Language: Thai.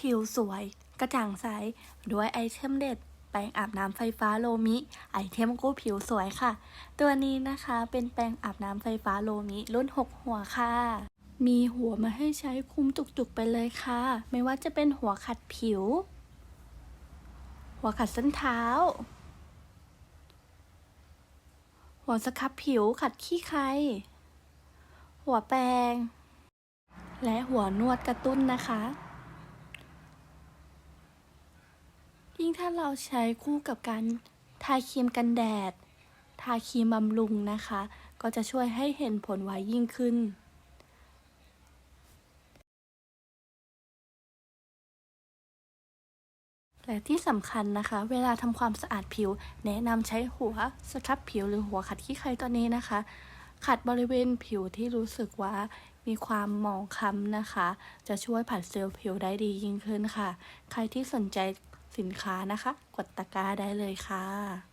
ผิวสวย กระจ่างใส ด้วยไอเทมเด็ด แปรงอาบน้ำไฟฟ้าโลมิ ไอเทมกู้ผิวสวยค่ะ ตัวนี้นะคะเป็นแปรงอาบน้ำไฟฟ้าโลมิรุ่น 6 หัวค่ะ มีหัวมาให้ใช้คุมจุกๆไปเลยค่ะ ไม่ว่าจะเป็นหัวขัดผิว หัวขัดส้นเท้า หัวสครับผิวขัดขี้ใคร หัวแปรงและหัวนวดกระตุ้นนะคะ ยิ่งถ้าเราใช้คู่กับการทาครีมกันแดด ทาครีมบำรุงนะคะ ก็จะช่วยให้เห็นผลไวยิ่งขึ้นและที่สำคัญนะคะ เวลาทำความสะอาดผิว แนะนำใช้หัวสครับผิวหรือหัวขัดขี้ใครตัวนี้นะคะ ขัดบริเวณผิวที่รู้สึกว่ามีความหมองคล้ำนะคะ จะช่วยผัดเซลล์ผิวได้ดียิ่งขึ้นค่ะ ใครที่สนใจ สินค้านะคะ กดตะกร้าได้เลยค่ะ